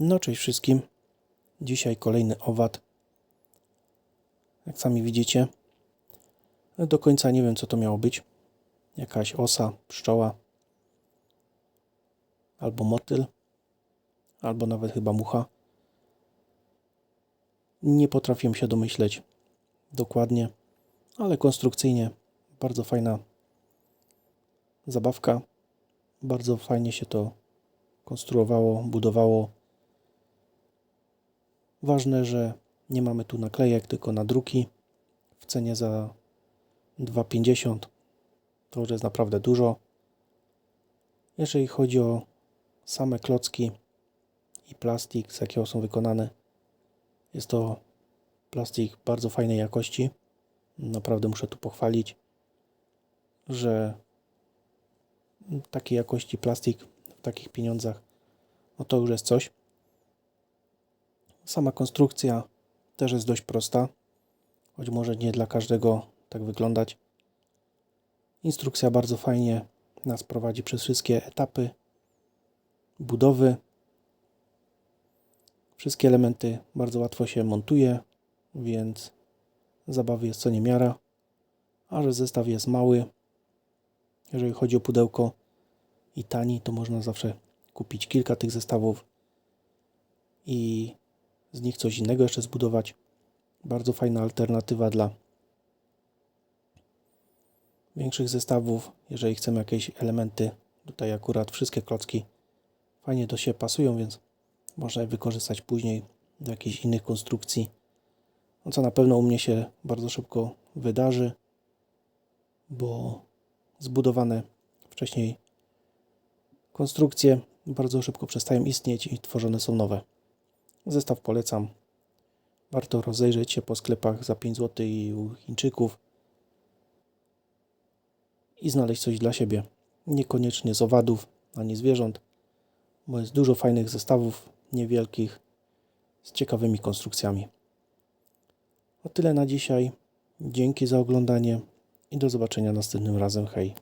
No cześć wszystkim. Dzisiaj kolejny owad. Jak sami widzicie. Do końca nie wiem co to miało być. Jakaś osa, pszczoła. Albo motyl. Albo nawet chyba mucha. Nie potrafię się domyśleć dokładnie, ale konstrukcyjnie bardzo fajna zabawka. Bardzo fajnie się to konstruowało, budowało. Ważne, że nie mamy tu naklejek, tylko nadruki w cenie za 2,50. To już jest naprawdę dużo. Jeżeli chodzi o same klocki i plastik, z jakiego są wykonane, jest to plastik bardzo fajnej jakości. Naprawdę muszę tu pochwalić, że takiej jakości plastik w takich pieniądzach, no to już jest coś. Sama konstrukcja też jest dość prosta, choć może nie dla każdego tak wyglądać. Instrukcja bardzo fajnie nas prowadzi przez wszystkie etapy budowy. Wszystkie elementy bardzo łatwo się montuje, więc zabawy jest co niemiara. A że zestaw jest mały, jeżeli chodzi o pudełko i tani, to można zawsze kupić kilka tych zestawów i z nich coś innego jeszcze zbudować. Bardzo fajna alternatywa dla większych zestawów. Jeżeli chcemy jakieś elementy, tutaj akurat wszystkie klocki fajnie do siebie pasują, więc można je wykorzystać później do jakichś innych konstrukcji. No co na pewno u mnie się bardzo szybko wydarzy, bo zbudowane wcześniej konstrukcje bardzo szybko przestają istnieć i tworzone są nowe. Zestaw polecam. Warto rozejrzeć się po sklepach za 5 zł i u Chińczyków i znaleźć coś dla siebie. Niekoniecznie z owadów ani zwierząt, bo jest dużo fajnych zestawów niewielkich z ciekawymi konstrukcjami. O tyle na dzisiaj. Dzięki za oglądanie i do zobaczenia następnym razem. Hej.